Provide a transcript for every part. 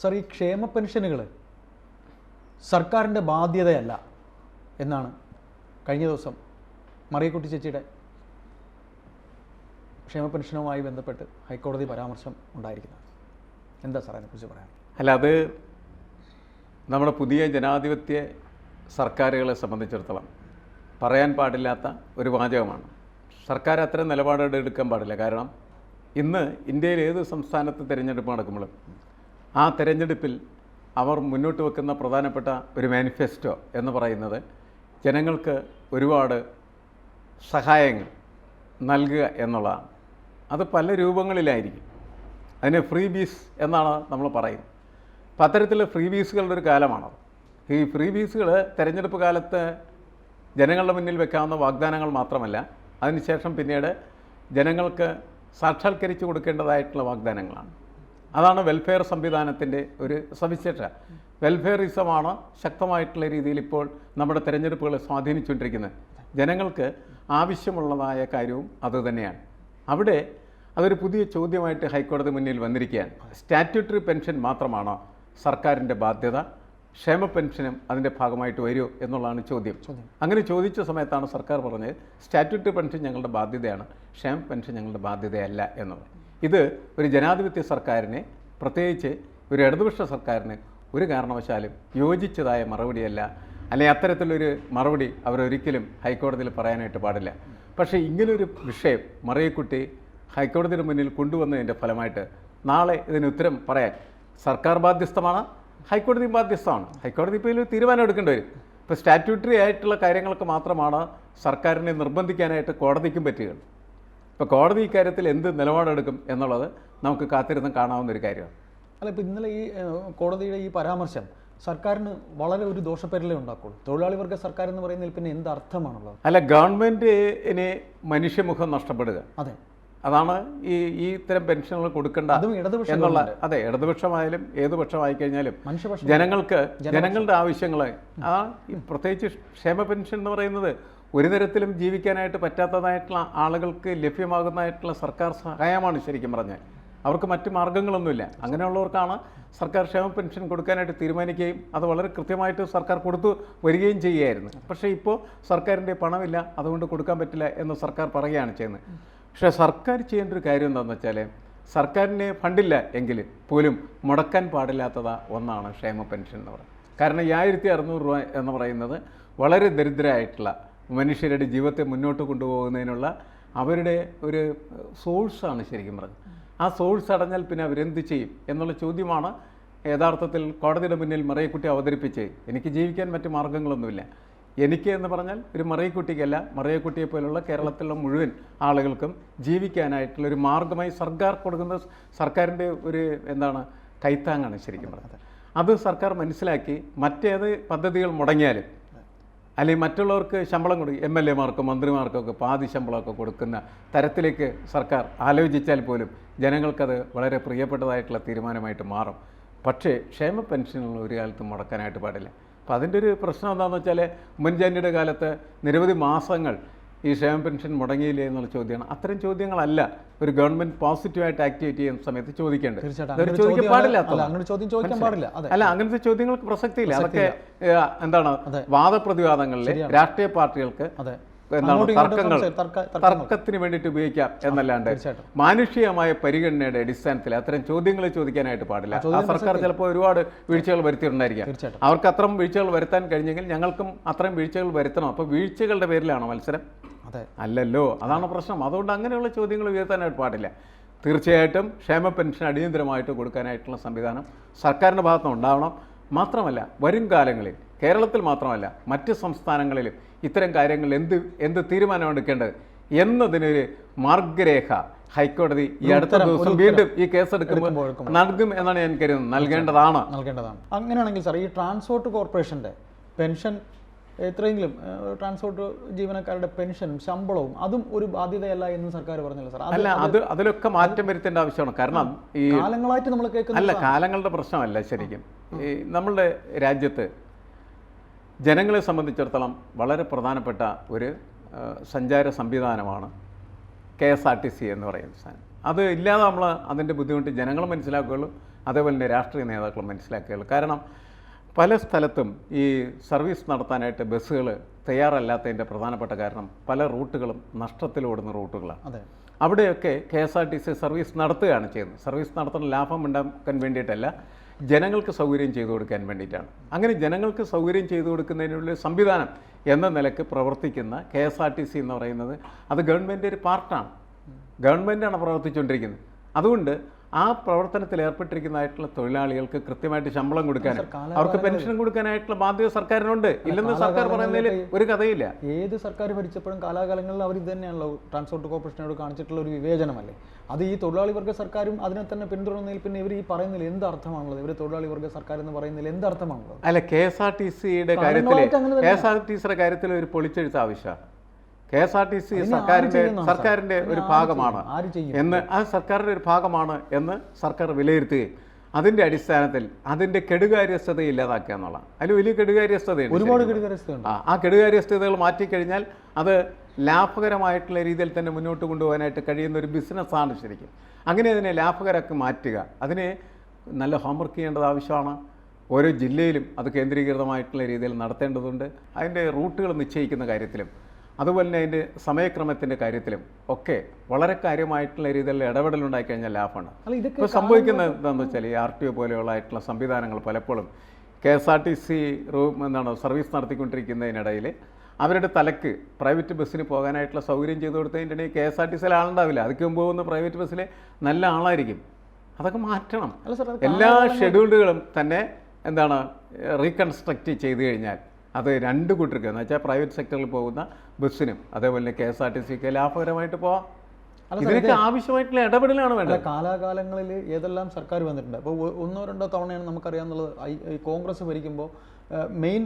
Sir ഈ ക്ഷേമ പെൻഷനുകൾ സർക്കാരിന്റെ ബാധ്യതയല്ല എന്നാണ് കഴിഞ്ഞ ദിവസം മറിയക്കുട്ടി ചേച്ചിയുടെ ക്ഷേമ പെൻഷനുമായി ബന്ധപ്പെട്ട് ഹൈക്കോടതി പരാമർശം ഉണ്ടായിരിക്കുന്നത്. എന്താ സാർ അതിനെക്കുറിച്ച് പറയാൻ? അല്ല അത് നമ്മുടെ പുതിയ ജനാധിപത്യ സർക്കാരുകളെ സംബന്ധിച്ചിടത്തോളം പറയാൻ പാടില്ലാത്ത ഒരു വാചകമാണ്. സർക്കാർ അത്തരം നിലപാടുകൾ എടുക്കാൻ പാടില്ല. കാരണം ഇന്ന് ഇന്ത്യയിൽ ഏത് സംസ്ഥാനത്ത് തിരഞ്ഞെടുപ്പ് നടക്കുമ്പോഴും ആ തെരഞ്ഞെടുപ്പിൽ അവർ മുന്നോട്ട് വെക്കുന്ന പ്രധാനപ്പെട്ട ഒരു മാനിഫെസ്റ്റോ എന്ന് പറയുന്നത് ജനങ്ങൾക്ക് ഒരുപാട് സഹായങ്ങൾ നൽകുക എന്നുള്ളതാണ്. അത് പല രൂപങ്ങളിലായിരിക്കും. അതിന് ഫ്രീ ബീസ് എന്നാണ് നമ്മൾ പറയുന്നത്. അപ്പം അത്തരത്തിൽ ഫ്രീ ബീസുകളുടെ ഒരു കാലമാണത്. ഈ ഫ്രീ ബീസുകൾ തെരഞ്ഞെടുപ്പ് കാലത്ത് ജനങ്ങളുടെ മുന്നിൽ വെക്കാവുന്ന വാഗ്ദാനങ്ങൾ മാത്രമല്ല അതിനുശേഷം പിന്നീട് ജനങ്ങൾക്ക് സാക്ഷാത്കരിച്ചു കൊടുക്കേണ്ടതായിട്ടുള്ള വാഗ്ദാനങ്ങളാണ്. അതാണ് വെൽഫെയർ സംവിധാനത്തിന്റെ ഒരു സവിശേഷത. വെൽഫെയറിസമാണ് ശക്തമായിട്ടുള്ള രീതിയിൽ ഇപ്പോൾ നമ്മുടെ തിരഞ്ഞെടുപ്പുകളെ സ്വാധീനിച്ചുകൊണ്ടിരിക്കുന്നത്. ജനങ്ങൾക്ക് ആവശ്യമുള്ളതായ കാര്യവും അതുതന്നെയാണ് അവിടെ അതൊരു പുതിയ ചോദ്യമായിട്ട് ഹൈക്കോടതി മുന്നിൽ വന്നിരിക്കുകയാണ്. സ്റ്റാറ്റ്യൂട്ടറി പെൻഷൻ മാത്രമാണ് സർക്കാരിന്റെ ബാധ്യത? ക്ഷേമ പെൻഷനും അതിന്റെ ഭാഗമായിട്ട് വരുമോ എന്നുള്ളതാണ് ചോദ്യം. അങ്ങനെ ചോദിച്ച സമയത്താണ് സർക്കാർ പറഞ്ഞത് സ്റ്റാറ്റ്യൂട്ടറി പെൻഷൻ ഞങ്ങളുടെ ബാധ്യതയാണ് ക്ഷേമ പെൻഷൻ ഞങ്ങളുടെ ബാധ്യതയല്ല എന്നുള്ളത്. ഇത് ഒരു ജനാധിപത്യ സർക്കാരിനെ പ്രത്യേകിച്ച് ഒരു ഇടതുപക്ഷ സർക്കാരിന് ഒരു കാരണവശാലും യോജിച്ചതായ മറുപടിയല്ല. അല്ലെങ്കിൽ അത്തരത്തിലൊരു മറുപടി അവരൊരിക്കലും ഹൈക്കോടതിയിൽ പറയാനായിട്ട് പാടില്ല. പക്ഷേ ഇങ്ങനൊരു വിഷയം മറിയക്കുട്ടി ഹൈക്കോടതിയുടെ മുന്നിൽ കൊണ്ടുവന്നതിന്റെ ഫലമായിട്ട് നാളെ ഇതിന് ഉത്തരം പറയാൻ സർക്കാർ ബാധ്യസ്ഥമാണ് ഹൈക്കോടതിയും ബാധ്യസ്ഥമാണ്. ഹൈക്കോടതി ഇപ്പോൾ ഇതിൽ തീരുമാനം എടുക്കേണ്ടി വരും. ഇപ്പോൾ സ്റ്റാറ്റ്യൂട്ടറി ആയിട്ടുള്ള കാര്യങ്ങൾക്ക് മാത്രമാണ് സർക്കാരിനെ നിർബന്ധിക്കാനായിട്ട് കോടതിക്കും പറ്റുകയുള്ളൂ. ഇപ്പോൾ കോടതി ഇക്കാര്യത്തിൽ എന്ത് നിലപാടെടുക്കും എന്നുള്ളത് നമുക്ക് കാത്തിരുന്ന് കാണാവുന്ന ഒരു കാര്യമാണ്. അല്ല ഇപ്പോൾ ഇന്നലെ ഈ കോടതിയുടെ ഈ പരാമർശം സർക്കാരിന് വളരെ ഒരു ദോഷപ്പെരലേ ഉണ്ടാക്കുള്ളൂ. തൊഴിലാളി വർഗ സർക്കാർ എന്ന് പറയുന്നതിൽ പിന്നെ എന്ത് അർത്ഥമാണുള്ളത്? അല്ല ഗവൺമെന്റിന് മനുഷ്യമുഖം നഷ്ടപ്പെടുക. അതെ. അതാണ് ഈ ഈ ഇത്തരം പെൻഷനുകൾ കൊടുക്കേണ്ട എന്നുള്ള അതെ ഇടതുപക്ഷമായാലും ഏത് പക്ഷമായി കഴിഞ്ഞാലും മനുഷ്യപക്ഷ ജനങ്ങൾക്ക് ജനങ്ങളുടെ ആവശ്യങ്ങളെ ആ പ്രത്യേകിച്ച് ക്ഷേമ പെൻഷൻ എന്ന് പറയുന്നത് ഒരു തരത്തിലും ജീവിക്കാനായിട്ട് പറ്റാത്തതായിട്ടുള്ള ആളുകൾക്ക് ലഭ്യമാകുന്നതായിട്ടുള്ള സർക്കാർ സഹായമാണ് ശരിക്കും പറഞ്ഞാൽ. അവർക്ക് മറ്റു മാർഗങ്ങളൊന്നുമില്ല അങ്ങനെയുള്ളവർക്കാണ് സർക്കാർ ക്ഷേമ പെൻഷൻ കൊടുക്കാനായിട്ട് തീരുമാനിക്കുകയും അത് വളരെ കൃത്യമായിട്ട് സർക്കാർ കൊടുത്തു വരികയും ചെയ്യുകയായിരുന്നു. പക്ഷേ ഇപ്പോൾ സർക്കാരിന്റെ പണമില്ല അതുകൊണ്ട് കൊടുക്കാൻ പറ്റില്ല എന്ന് സർക്കാർ പറയുകയാണ് ചെയ്യുന്നത്. പക്ഷേ സർക്കാർ ചെയ്യേണ്ട ഒരു കാര്യം എന്താണെന്ന് വെച്ചാൽ സർക്കാരിന് ഫണ്ടില്ല എങ്കിൽ പോലും മുടക്കാൻ പാടില്ലാത്തതാ ഒന്നാണ് ക്ഷേമ പെൻഷൻ എന്ന് പറയുന്നത്. കാരണം ഈ ആയിരത്തി അറുന്നൂറ് രൂപ എന്ന് പറയുന്നത് വളരെ ദരിദ്രരായിട്ടുള്ള മനുഷ്യരുടെ ജീവിതത്തെ മുന്നോട്ട് കൊണ്ടുപോകുന്നതിനുള്ള അവരുടെ ഒരു സോഴ്സാണ് ശരിക്കും പറഞ്ഞത്. ആ സോഴ്സ് അടഞ്ഞാൽ പിന്നെ അവരെന്ത് ചെയ്യും എന്നുള്ള ചോദ്യമാണ് യഥാർത്ഥത്തിൽ കോടതിയുടെ മുന്നിൽ മറയക്കുട്ടി അവതരിപ്പിച്ച് എനിക്ക് ജീവിക്കാൻ മറ്റു മാർഗങ്ങളൊന്നുമില്ല. എനിക്ക് എന്ന് പറഞ്ഞാൽ ഒരു മറയക്കുട്ടിക്കല്ല മറയക്കുട്ടിയെ പോലുള്ള കേരളത്തിലുള്ള മുഴുവൻ ആളുകൾക്കും ജീവിക്കാനായിട്ടുള്ള ഒരു മാർഗമായി സർക്കാർ കൊടുക്കുന്ന സർക്കാരിന്റെ ഒരു എന്താണ് കൈത്താങ്ങാണ് ശരിക്കും പറഞ്ഞത്. അത് സർക്കാർ മനസ്സിലാക്കി മറ്റേത് പദ്ധതികൾ മുടങ്ങിയാലും അല്ലെങ്കിൽ മറ്റുള്ളവർക്ക് ശമ്പളം കൊടുക്കും എം എൽ എമാർക്കും മന്ത്രിമാർക്കൊക്കെ പാതി ശമ്പളമൊക്കെ കൊടുക്കുന്ന തരത്തിലേക്ക് സർക്കാർ ആലോചിച്ചാൽ പോലും ജനങ്ങൾക്കത് വളരെ പ്രിയപ്പെട്ടതായിട്ടുള്ള തീരുമാനമായിട്ട് മാറും. പക്ഷേ ക്ഷേമ പെൻഷനുകൾ ഒരു കാലത്തും മുടക്കാനായിട്ട് പാടില്ല. അപ്പോൾ അതിന്റെ ഒരു പ്രശ്നം എന്താണെന്ന് വെച്ചാൽ ഉമ്മൻചാണ്ടിയുടെ കാലത്ത് നിരവധി മാസങ്ങൾ ഈ ക്ഷേമ പെൻഷൻ മുടങ്ങിയില്ലേ എന്നുള്ള ചോദ്യമാണ്. അത്തരം ചോദ്യങ്ങളല്ല ഒരു ഗവൺമെന്റ് പോസിറ്റീവായിട്ട് ആക്ടിവേറ്റ് ചെയ്യുന്ന സമയത്ത് ചോദിക്കേണ്ടത്. ചോദിക്കാൻ പാടില്ല. അല്ല, അങ്ങനത്തെ ചോദ്യങ്ങൾക്ക് പ്രസക്തിയില്ല. അതൊക്കെ എന്താണ്? വാദപ്രതിവാദങ്ങളിലെ രാഷ്ട്രീയ പാർട്ടികൾക്ക് എന്താണ് തർക്കങ്ങൾ. തർക്കത്തിന് വേണ്ടിയിട്ട് ഉപയോഗിക്കാം എന്നല്ലാണ്ട്. മാനുഷികമായ പരിഗണനയുടെ അടിസ്ഥാനത്തിൽ അത്തരം ചോദ്യങ്ങൾ ചോദിക്കാനായിട്ട് പാടില്ല. ആ സർക്കാർ ചിലപ്പോൾ ഒരുപാട് വീഴ്ചകൾ വരുത്തിയിട്ടുണ്ടായിരിക്കാം. അവർക്ക് അത്രയും വീഴ്ചകൾ വരുത്താൻ കഴിഞ്ഞെങ്കിൽ ഞങ്ങൾക്കും അത്രയും വീഴ്ചകൾ വരുത്തണം. അപ്പോൾ വീഴ്ചകളുടെ പേരിലാണോ മത്സരം? അല്ലല്ലോ അതാണ് പ്രശ്നം. അതുകൊണ്ട് അങ്ങനെയുള്ള ചോദ്യങ്ങൾ ഉയർത്താനായിട്ട് പാടില്ല. തീർച്ചയായിട്ടും ക്ഷേമ പെൻഷൻ അടിയന്തരമായിട്ട് കൊടുക്കാനായിട്ടുള്ള സംവിധാനം സർക്കാരിന്റെ ഭാഗത്തുനിന്ന് ഉണ്ടാവണം. മാത്രമല്ല വരും കാലങ്ങളിൽ കേരളത്തിൽ മാത്രമല്ല മറ്റ് സംസ്ഥാനങ്ങളിലും ഇത്തരം കാര്യങ്ങൾ എന്ത് എന്ത് തീരുമാനം എടുക്കേണ്ടത്? എന്നതിനൊരു മാർഗരേഖ ഹൈക്കോടതി ഈ അടുത്ത ദിവസം വീണ്ടും ഈ കേസ് എടുക്കുമ്പോൾ നൽകും എന്നാണ് ഞാൻ കരുതുന്നത്. നൽകേണ്ടതാണ്. നൽകേണ്ടതാണ്. അങ്ങനെയാണെങ്കിൽ സാർ ഈ ട്രാൻസ്പോർട്ട് കോർപ്പറേഷന്റെ പെൻഷൻ എത്രയെങ്കിലും ട്രാൻസ്പോർട്ട് ജീവനക്കാരുടെ പെൻഷനും ശമ്പളവും അതും ഒരു ബാധ്യതയല്ല എന്ന് സർക്കാർ പറഞ്ഞില്ല സാർ അല്ല അത് അതിലൊക്കെ മാറ്റം വരുത്തേണ്ട ആവശ്യമാണ്. കാരണം ഈ കാലങ്ങളായിട്ട് നമ്മൾ കേൾക്കുന്നത് അല്ല കാലങ്ങളുടെ പ്രശ്നമല്ല ശരിക്കും. ഈ നമ്മളുടെ രാജ്യത്ത് ജനങ്ങളെ സംബന്ധിച്ചിടത്തോളം വളരെ പ്രധാനപ്പെട്ട ഒരു സഞ്ചാര സംവിധാനമാണ് K S R T C എന്ന് പറയുന്ന സാധനം. അത് ഇല്ലാതെ നമ്മൾ അതിന്റെ ബുദ്ധിമുട്ട് ജനങ്ങൾ മനസ്സിലാക്കുകയുള്ളൂ അതേപോലെ തന്നെ രാഷ്ട്രീയ നേതാക്കളും മനസ്സിലാക്കുകയുള്ളൂ. കാരണം പല സ്ഥലത്തും ഈ സർവീസ് നടത്താനായിട്ട് ബസ്സുകൾ തയ്യാറല്ലാത്തതിന്റെ പ്രധാനപ്പെട്ട കാരണം പല റൂട്ടുകളും നഷ്ടത്തിലോടുന്ന റൂട്ടുകളാണ്. അതെ. അവിടെയൊക്കെ K S R T C service നടത്തുകയാണ് ചെയ്യുന്നത്. സർവീസ് നടത്തുന്ന ലാഭം ഉണ്ടാക്കാൻ വേണ്ടിയിട്ടല്ല ജനങ്ങൾക്ക് സൗകര്യം ചെയ്തു കൊടുക്കാൻ വേണ്ടിയിട്ടാണ്. അങ്ങനെ ജനങ്ങൾക്ക് സൗകര്യം ചെയ്തു കൊടുക്കുന്നതിനുള്ള സംവിധാനം എന്ന നിലയ്ക്ക് പ്രവർത്തിക്കുന്ന K S R T C എന്ന് പറയുന്നത് അത് ഗവൺമെന്റ് ഒരു പാർട്ടാണ്. ഗവൺമെന്റാണ് പ്രവർത്തിച്ചുകൊണ്ടിരിക്കുന്നത്. അതുകൊണ്ട് ആ പ്രവർത്തനത്തിൽ ഏർപ്പെട്ടിരിക്കുന്നതായിട്ടുള്ള തൊഴിലാളികൾക്ക് കൃത്യമായിട്ട് ശമ്പളം കൊടുക്കാൻ അവർക്ക് പെൻഷൻ കൊടുക്കാനായിട്ടുള്ള ബാധ്യത സർക്കാരിനുണ്ട്. ഇല്ലെന്ന് സർക്കാർ പറയുന്നതിൽ ഒരു കഥയില്ല. ഏത് സർക്കാർ ഭരിച്ചപ്പോഴും കാലാകാലങ്ങളിൽ അവർ ഇത് തന്നെയാണല്ലോ ട്രാൻസ്പോർട്ട് കോർപ്പറേഷനോട് കാണിച്ചിട്ടുള്ള ഒരു വിവേചനമല്ലേ? അത് ഈ തൊഴിലാളി വർഗ സർക്കാരും അതിനെ തന്നെ പിന്തുടർന്നതിൽ പിന്നെ ഇവർ ഈ പറയുന്നതിൽ എന്ത് അർത്ഥമാണുള്ളത്? ഇവർ തൊഴിലാളി വർഗ സർക്കാർ എന്ന് പറയുന്നതിൽ എന്ത് അർത്ഥമാണുള്ളത്? അല്ല കെ എസ് ആർ ടി സിയുടെ കാര്യത്തിൽ കെ എസ് ആർ ടി സിയുടെ കാര്യത്തിൽ ഒരു പൊളിച്ചെഴുത്ത് ആവശ്യമാണ്. K S R T C സർക്കാരിന്റെ സർക്കാരിന്റെ ഒരു ഭാഗമാണ്. എന്ന് ആ സർക്കാരിന്റെ ഒരു ഭാഗമാണ് എന്ന് സർക്കാർ വിലയിരുത്തുകയും അതിന്റെ അടിസ്ഥാനത്തിൽ അതിന്റെ കെടുകാര്യസ്ഥത ഇല്ലാതാക്കുക എന്നുള്ളതാണ്. അതിൽ വലിയ കെടുകാര്യസ്ഥതയുണ്ട് ഒരുപാട് ആ ആ കെടുകാര്യസ്ഥതകൾ മാറ്റിക്കഴിഞ്ഞാൽ അത് ലാഭകരമായിട്ടുള്ള രീതിയിൽ തന്നെ മുന്നോട്ട് കൊണ്ടുപോകാനായിട്ട് കഴിയുന്ന ഒരു ബിസിനസ്സാണ് ശരിക്കും. അങ്ങനെ അതിനെ ലാഭകരമാക്കി മാറ്റുക. അതിനെ നല്ല ഹോംവർക്ക് ചെയ്യേണ്ടത് ആവശ്യമാണ്. ഓരോ ജില്ലയിലും അത് കേന്ദ്രീകൃതമായിട്ടുള്ള രീതിയിൽ നടത്തേണ്ടതുണ്ട്. അതിന്റെ റൂട്ടുകൾ നിശ്ചയിക്കുന്ന കാര്യത്തിലും അതുപോലെ തന്നെ അതിന്റെ സമയക്രമത്തിന്റെ കാര്യത്തിലും ഒക്കെ വളരെ കാര്യമായിട്ടുള്ള രീതിയിൽ ഇടപെടലുണ്ടായി കഴിഞ്ഞാൽ ലാഭമാണ്. ഇപ്പോൾ സംഭവിക്കുന്നത് എന്താണെന്ന് വെച്ചാൽ ഈ ആർ ടി ഒ പോലെയുള്ള സംവിധാനങ്ങൾ പലപ്പോഴും K S R T C room എന്താണ് സർവീസ് നടത്തിക്കൊണ്ടിരിക്കുന്നതിനിടയിൽ അവരുടെ തലക്ക് പ്രൈവറ്റ് ബസ്സിന് പോകാനായിട്ടുള്ള സൗകര്യം ചെയ്തു കൊടുത്തതിന്റെ ഇടയിൽ കെ എസ് ആർ ടി സിയിൽ ആളുണ്ടാവില്ല. അതിക്ക് മുമ്പ് പോകുന്ന പ്രൈവറ്റ് ബസ്സിലെ നല്ല ആളായിരിക്കും. അതൊക്കെ മാറ്റണം. അല്ല സാർ എല്ലാ ഷെഡ്യൂളുകളും തന്നെ എന്താണ് റീകൺസ്ട്രക്റ്റ് ചെയ്തു കഴിഞ്ഞാൽ അത് രണ്ട് കൂട്ടർക്ക്. എന്ന് വെച്ചാൽ പ്രൈവറ്റ് സെക്ടറിൽ പോകുന്ന ബസ്സിനും അതേപോലെ കെ എസ് ആർ ടി സിക്ക് ലാഭകരമായിട്ട് പോവാം. ഇതിനൊക്കെ ആവശ്യമായിട്ടുള്ള ഇടപെടലാണ് വേണ്ടത്. കാലാകാലങ്ങളിൽ ഏതെല്ലാം സർക്കാർ വന്നിട്ടുണ്ട്? അപ്പോൾ ഒന്നോ രണ്ടോ തവണയാണ് നമുക്കറിയാവുന്നത് ഈ കോൺഗ്രസ് ഭരിക്കുമ്പോൾ മെയിൻ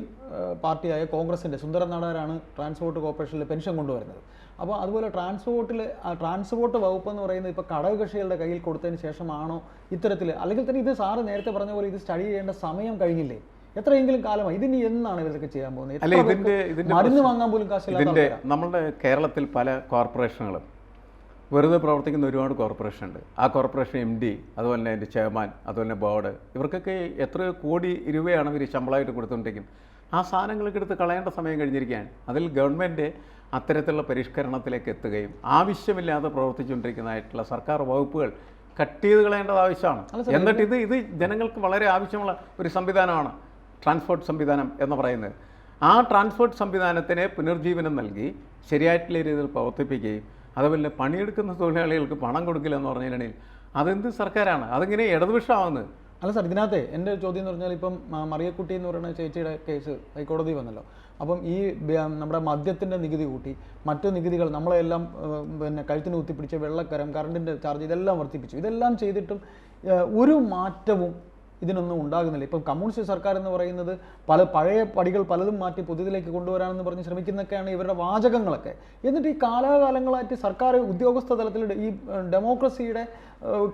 പാർട്ടിയായ കോൺഗ്രസിന്റെ സുന്ദരൻ നാടാരാണ് ട്രാൻസ്പോർട്ട് കോർപ്പറേഷനിൽ പെൻഷൻ കൊണ്ടുവരുന്നത്. അപ്പോൾ അതുപോലെ ട്രാൻസ്പോർട്ടിൽ ട്രാൻസ്പോർട്ട് വകുപ്പ് എന്ന് പറയുന്നത് ഇപ്പോൾ ഘടകകക്ഷികളുടെ കയ്യിൽ കൊടുത്തതിന് ശേഷമാണോ ഇത്തരത്തിൽ അല്ലെങ്കിൽ തന്നെ ഇത് സാറ് നേരത്തെ പറഞ്ഞ പോലെ ഇത് സ്റ്റഡി ചെയ്യേണ്ട സമയം കഴിഞ്ഞില്ലേ? എത്രയെങ്കിലും കാലമായി. ഇതിനി എന്നാണ് ഇവരൊക്കെ ചെയ്യാൻ പോകുന്നത്? അല്ല ഇതിന്റെ ഇതിന്റെ മരുന്ന് വാങ്ങാൻ പോലും കാശില്ലാത്ത ഇതിന്റെ നമ്മുടെ നമ്മളുടെ കേരളത്തിൽ പല കോർപ്പറേഷനുകളും വെറുതെ പ്രവർത്തിക്കുന്ന ഒരുപാട് കോർപ്പറേഷൻ ഉണ്ട് ആ കോർപ്പറേഷൻ എം ഡി അതുപോലെ തന്നെ അതിന്റെ ചെയർമാൻ അതുപോലെ തന്നെ ബോർഡ് ഇവർക്കൊക്കെ എത്ര കോടി രൂപയാണ് ഇവർ ശമ്പളമായിട്ട് കൊടുത്തുകൊണ്ടിരിക്കുന്നത് ആ സാധനങ്ങളൊക്കെ എടുത്ത് കളയേണ്ട സമയം കഴിഞ്ഞിരിക്കുകയാണ്. അതിൽ ഗവൺമെന്റ് അത്തരത്തിലുള്ള പരിഷ്കരണത്തിലേക്ക് എത്തുകയും ആവശ്യമില്ലാതെ പ്രവർത്തിച്ചുകൊണ്ടിരിക്കുന്നതായിട്ടുള്ള സർക്കാർ വകുപ്പുകൾ കട്ട് ചെയ്ത് കളയേണ്ടത് ആവശ്യമാണ്. എന്നിട്ട് ഇത് ഇത് ജനങ്ങൾക്ക് വളരെ ആവശ്യമുള്ള ഒരു സംവിധാനമാണ്. ട്രാൻസ്പോർട്ട് സംവിധാനം എന്ന് പറയുന്നത്. ആ ട്രാൻസ്പോർട്ട് സംവിധാനത്തിന് പുനർജീവനം നൽകി ശരിയായിട്ടുള്ള രീതിയിൽ പ്രവർത്തിപ്പിക്കുകയും അതുപോലെ പണിയെടുക്കുന്ന തൊഴിലാളികൾക്ക് പണം കൊടുക്കില്ല എന്ന് പറഞ്ഞിട്ടുണ്ടെങ്കിൽ അതെന്ത് സർക്കാരാണ്? അതിങ്ങനെ ഇടതുപക്ഷമാവുന്നത്. അല്ല സാർ ഇതിനകത്ത് എന്റെ ചോദ്യം എന്ന് പറഞ്ഞാൽ ഇപ്പം മറിയക്കുട്ടി എന്ന് പറയുന്ന ചേച്ചിയുടെ കേസ് ഹൈക്കോടതി വന്നല്ലോ. അപ്പം ഈ നമ്മുടെ മദ്യത്തിന്റെ നികുതി കൂട്ടി മറ്റു നികുതികൾ നമ്മളെല്ലാം പിന്നെ കഴുത്തിന് കുത്തിപ്പിടിച്ച വെള്ളക്കരം കറണ്ടിന്റെ ചാർജ് ഇതെല്ലാം വർദ്ധിപ്പിച്ചു. ഇതെല്ലാം ചെയ്തിട്ടും ഒരു മാറ്റവും ഇതിനൊന്നും ഉണ്ടാകുന്നില്ല. ഇപ്പം കമ്മ്യൂണിസ്റ്റ് സർക്കാർ എന്ന് പറയുന്നത് പല പഴയ പടികൾ പലതും മാറ്റി പുതിയതിലേക്ക് കൊണ്ടുവരാനെന്ന് പറഞ്ഞ് ശ്രമിക്കുന്നൊക്കെയാണ് ഇവരുടെ വാചകങ്ങളൊക്കെ. എന്നിട്ട് ഈ കാലാകാലങ്ങളായിട്ട് സർക്കാർ ഉദ്യോഗസ്ഥ തലത്തിൽ ഈ ഡെമോക്രസിയുടെ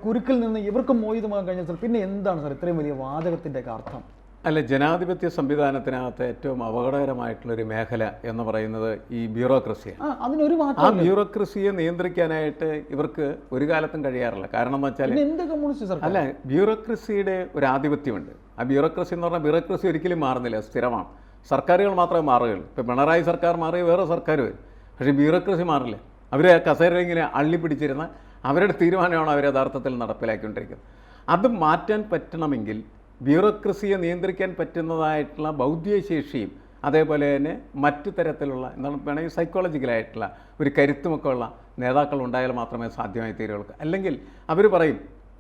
കുരുക്കിൽ നിന്ന് ഇവർക്ക് മോചിതമാകാൻ കഴിഞ്ഞാൽ പിന്നെ എന്താണ് സാർ ഇത്രയും വലിയ വാചകത്തിന്റെയൊക്കെ അർത്ഥം? അല്ല ജനാധിപത്യ സംവിധാനത്തിനകത്ത് ഏറ്റവും അപകടകരമായിട്ടുള്ളൊരു മേഖല എന്ന് പറയുന്നത് ഈ ബ്യൂറോക്രസിയാണ് ആ അതിനൊരു ആ മാറ്റം ബ്യൂറോക്രസിയെ നിയന്ത്രിക്കാനായിട്ട് ഇവർക്ക് ഒരു കാലത്തും കഴിയാറില്ല. കാരണം എന്ന് വെച്ചാൽ എന്ത് കമ്മ്യൂണിസ്റ്റ് അല്ല ബ്യൂറോക്രസിയുടെ ഒരു ആധിപത്യമുണ്ട്. ആ ബ്യൂറോക്രസി എന്ന് പറഞ്ഞാൽ ബ്യൂറോക്രസി ഒരിക്കലും മാറുന്നില്ല സ്ഥിരമാണ്. സർക്കാരുകൾ മാത്രമേ മാറുകയുള്ളൂ. ഇപ്പോൾ പിണറായി സർക്കാർ മാറി വേറെ സർക്കാർ വരും. പക്ഷേ ബ്യൂറോക്രസി മാറില്ല. അവർ കസേര ഇങ്ങനെ അള്ളി പിടിച്ചിരുന്ന അവരുടെ തീരുമാനമാണ് അവർ യഥാർത്ഥത്തിൽ നടപ്പിലാക്കിക്കൊണ്ടിരിക്കുന്നത്. അത് മാറ്റാൻ പറ്റണമെങ്കിൽ ബ്യൂറോക്രസിയെ നിയന്ത്രിക്കാൻ പറ്റുന്നതായിട്ടുള്ള ബൗദ്ധിക ശേഷിയും അതേപോലെ തന്നെ മറ്റു തരത്തിലുള്ള എന്താണ് വേണമെങ്കിൽ സൈക്കോളജിക്കലായിട്ടുള്ള ഒരു കരുത്തുമൊക്കെ ഉള്ള നേതാക്കൾ ഉണ്ടായാൽ മാത്രമേ സാധ്യമായി തീരുള്ളൂ അല്ലെങ്കിൽ അവർ പറയും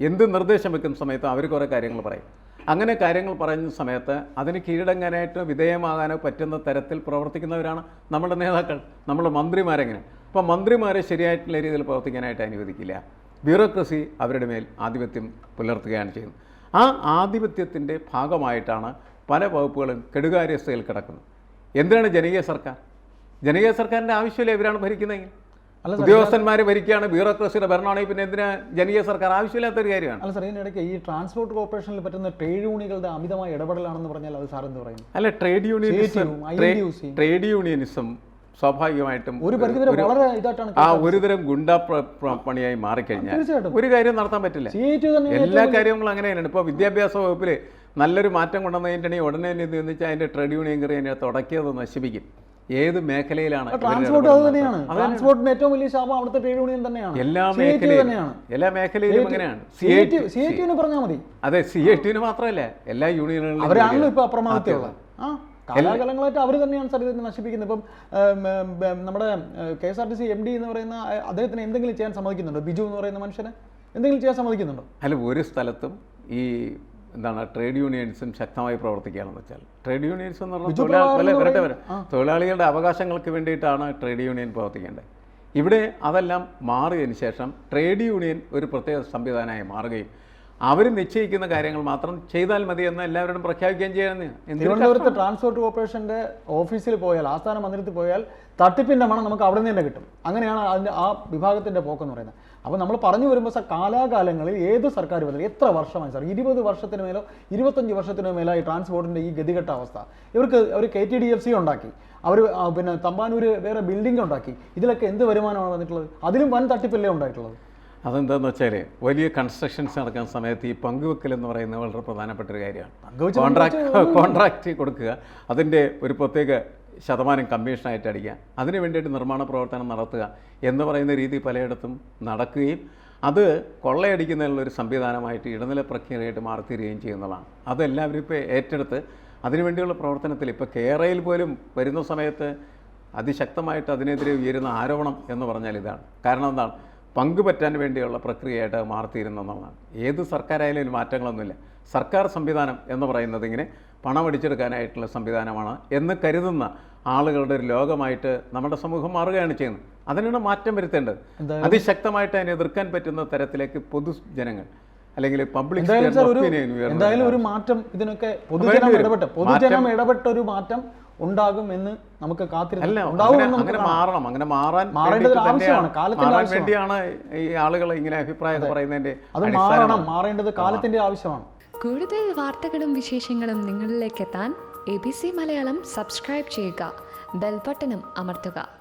എന്ത് നിർദ്ദേശം വെക്കുന്ന സമയത്ത് അവർ കുറേ കാര്യങ്ങൾ പറയും. അങ്ങനെ കാര്യങ്ങൾ പറയുന്ന സമയത്ത് അതിന് കീഴടങ്ങാനായിട്ടോ വിധേയമാകാനോ പറ്റുന്ന തരത്തിൽ പ്രവർത്തിക്കുന്നവരാണ് നമ്മുടെ നേതാക്കൾ നമ്മുടെ മന്ത്രിമാരെങ്ങനെ. അപ്പോൾ മന്ത്രിമാരെ ശരിയായിട്ടുള്ള രീതിയിൽ പ്രവർത്തിക്കാനായിട്ട് അനുവദിക്കില്ല. ബ്യൂറോക്രസി അവരുടെ മേൽ ആധിപത്യം പുലർത്തുകയാണ് ചെയ്യുന്നത്. ആ ആധിപത്യത്തിന്റെ ഭാഗമായിട്ടാണ് പല വകുപ്പുകളും കെടുകാര്യസ്ഥയിൽ കിടക്കുന്നത്. എന്തിനാണ് ജനകീയ സർക്കാർ? ജനകീയ സർക്കാരിന്റെ ആവശ്യമില്ല ഇവരാണ് ഭരിക്കുന്നതെങ്കിൽ? ഉദ്യോഗസ്ഥന്മാർ ഭരിക്കുകയാണ് ബ്യൂറോക്രസിയുടെ ഭരണമാണെങ്കിൽ പിന്നെ എന്തിനാ ജനകീയ സർക്കാർ ആവശ്യമില്ലാത്തൊരു കാര്യമാണ്? അല്ല സാർ ഇതിനിടയ്ക്ക് ഈ ട്രാൻസ്പോർട്ട് കോർപ്പറേഷനിൽ പറ്റുന്ന ട്രേഡ് യൂണിയനുകളുടെ അമിതമായ ഇടപെടലാണെന്ന് പറഞ്ഞാൽ അത് സാർ എന്ത് പറയുന്നത് അല്ല ട്രേഡ് യൂണിയനിസം ട്രേഡ് യൂണിയനിസം സ്വാഭാവികമായിട്ടും ഒരു വളരെ ഇതായിട്ടാണ് ആ ഒരുതരം ഗുണ്ടാ പണിയായി മാറിക്കഴിഞ്ഞാൽ ഒരു കാര്യം നടത്താൻ പറ്റില്ല. എല്ലാ കാര്യങ്ങളും അങ്ങനെയാണ് ഇപ്പോൾ വിദ്യാഭ്യാസ വകുപ്പിൽ നല്ലൊരു മാറ്റം കൊണ്ടുവന്നതിന്റെ ഉടനെ തന്നെ ഇത് വെച്ചാൽ അതിന്റെ ട്രേഡ് യൂണിയൻ കറി അതിനെ തുടക്കിയത് നശിപ്പിക്കും. ഏത് മേഖലയിലാണ് ട്രാൻസ്പോർട്ട് അത് ഇടപെടുന്നത്? തന്നെയാണ്. ട്രാൻസ്പോർട്ടിന് ഏറ്റവും വലിയ ശാപം അവിടുത്തെ ട്രേഡ് യൂണിയൻ തന്നെയാണ്. എല്ലാ മേഖലയിലും എല്ലാ മേഖലയിലും അങ്ങനെയാണ്. സി ഐ ടി ടിന് പറഞ്ഞാൽ മതി. അതെ സി ഐ ടിന് മാത്രമല്ല എല്ലാ യൂണിയനുകളിലും അവരാണല്ലോ ഇപ്പൊ അപ്രമാദിത്യമുള്ളത് ആ. കാലാകാലങ്ങളായിട്ട് അവർ തന്നെയാണ് സർ ഇതിനെ നശിപ്പിക്കുന്നത്. ഇപ്പം നമ്മുടെ K S R T C M D എന്ന് പറയുന്ന അദ്ദേഹത്തിന് എന്തെങ്കിലും ചെയ്യാൻ സമ്മതിക്കുന്നുണ്ടോ? ബിജു എന്ന് പറയുന്ന മനുഷ്യനെ എന്തെങ്കിലും ചെയ്യാൻ സമ്മതിക്കുന്നുണ്ടോ? അല്ല ഒരു സ്ഥലത്തും ഈ എന്താണ് ട്രേഡ് യൂണിയൻസും ശക്തമായി പ്രവർത്തിക്കുകയാണെന്ന് വെച്ചാൽ ട്രേഡ് യൂണിയൻസ് എന്ന് പറഞ്ഞാൽ വരട്ടെ തൊഴിലാളികളുടെ അവകാശങ്ങൾക്ക് വേണ്ടിയിട്ടാണ് ട്രേഡ് യൂണിയൻ പ്രവർത്തിക്കേണ്ടത്. ഇവിടെ അതെല്ലാം മാറിയതിന് ശേഷം ട്രേഡ് യൂണിയൻ ഒരു പ്രത്യേക സംവിധാനമായി മാറുകയും അവർ നിശ്ചയിക്കുന്ന കാര്യങ്ങൾ മാത്രം ചെയ്താൽ മതി എന്ന് എല്ലാവരോടും പ്രഖ്യാപിക്കുകയും ചെയ്യാന്ന്. തിരുവനന്തപുരത്ത് ട്രാൻസ്പോർട്ട് കോർപ്പറേഷന്റെ ഓഫീസിൽ പോയാൽ ആസ്ഥാന മന്ദിരത്തിൽ പോയാൽ തട്ടിപ്പിന്റെ മണം നമുക്ക് അവിടെ നിന്ന് തന്നെ കിട്ടും. അങ്ങനെയാണ് അതിന്റെ ആ വിഭാഗത്തിന്റെ പോക്കെന്ന് പറയുന്നത്. അപ്പോൾ നമ്മൾ പറഞ്ഞു വരുമ്പോൾ സാർ കാലാകാലങ്ങളിൽ ഏത് സർക്കാർ വരും എത്ര വർഷമായി സാർ? ഇരുപത് വർഷത്തിന് മേലോ ഇരുപത്തഞ്ച് വർഷത്തിന് മേലായി ട്രാൻസ്പോർട്ടിന്റെ ഈ ഗതികെട്ട അവസ്ഥ. ഇവർക്ക് അവർ K T D F C ഉണ്ടാക്കി. അവർ പിന്നെ തമ്പാനൂർ വേറെ ബിൽഡിംഗ് ഉണ്ടാക്കി. ഇതിലൊക്കെ എന്ത് വരുമാനമാണ് വന്നിട്ടുള്ളത്? അതിലും വൻ തട്ടിപ്പല്ലേ ഉണ്ടായിട്ടുള്ളത്? അതെന്താന്ന് വെച്ചാൽ വലിയ കൺസ്ട്രക്ഷൻസ് നടക്കുന്ന സമയത്ത് ഈ പങ്കുവെക്കൽ എന്ന് പറയുന്നത് വളരെ പ്രധാനപ്പെട്ട ഒരു കാര്യമാണ്. കോൺട്രാക്ട് കോൺട്രാക്റ്റ് കൊടുക്കുക അതിന്റെ ഒരു പ്രത്യേക ശതമാനം കമ്മീഷനായിട്ട് അടിക്കുക അതിന് വേണ്ടിയിട്ട് നിർമ്മാണ പ്രവർത്തനം നടത്തുക എന്ന് പറയുന്ന രീതി പലയിടത്തും നടക്കുകയും അത് കൊള്ളയടിക്കുന്നതിനുള്ള ഒരു സംവിധാനമായിട്ട് ഇടനില പ്രക്രിയയായിട്ട് മാറിത്തീരുകയും ചെയ്യുന്നതാണ്. അതെല്ലാവരും ഇപ്പോൾ ഏറ്റെടുത്ത് അതിനുവേണ്ടിയുള്ള പ്രവർത്തനത്തിൽ ഇപ്പോൾ കേരളയിൽ പോലും വരുന്ന സമയത്ത് അതിശക്തമായിട്ട് അതിനെതിരെ ഉയരുന്ന ആരോപണം എന്ന് പറഞ്ഞാൽ ഇതാണ്. കാരണം എന്താണ്? പങ്കുപറ്റാൻ വേണ്ടിയുള്ള പ്രക്രിയയായിട്ട് മാറിത്തീരുന്നതാണ് ഏത് സർക്കാരായാലും മാറ്റങ്ങളൊന്നുമില്ല. സർക്കാർ സംവിധാനം എന്ന് പറയുന്നത് ഇങ്ങനെ പണം അടിച്ചെടുക്കാനായിട്ടുള്ള സംവിധാനമാണ് എന്ന് കരുതുന്ന ആളുകളുടെ ഒരു ലോകമായിട്ട് നമ്മുടെ സമൂഹം മാറുകയാണ് ചെയ്യുന്നത്. അതിനാണ് മാറ്റം വരുത്തേണ്ടത്. അതിശക്തമായിട്ട് അതിനെ എതിർക്കാൻ പറ്റുന്ന തരത്തിലേക്ക് പൊതുജനങ്ങൾ അല്ലെങ്കിൽ പബ്ലിക് എന്തായാലും ഒരു മാറ്റം ഇതിനൊക്കെ പൊതുജനം ഇടപെട്ട് പൊതുജനം ഇടപെട്ട ഒരു മാറ്റം ഉണ്ടാകും എന്ന് നമുക്ക് അങ്ങനെ ഉണ്ടാവും അങ്ങനെ കാണാം. മാറണം. അങ്ങനെ മാറാൻ മാറേണ്ടത് ആവശ്യമാണ്. തന്നെയാണ് കാലത്തിന്റെ വേണ്ടിയാണ് ഈ ആളുകൾ ഇങ്ങനെ അഭിപ്രായം പറയുന്നതിന്റെ അത്. അടിസ്ഥാനം മാറണം. മാറേണ്ടത് കാലത്തിന്റെ ആവശ്യമാണ്. കൂടുതൽ വാർത്തകളും വിശേഷങ്ങളും നിങ്ങളിലേക്ക് എത്താൻ A B C Malayalam subscribe ചെയ്യുക. ബെൽബട്ടനും അമർത്തുക.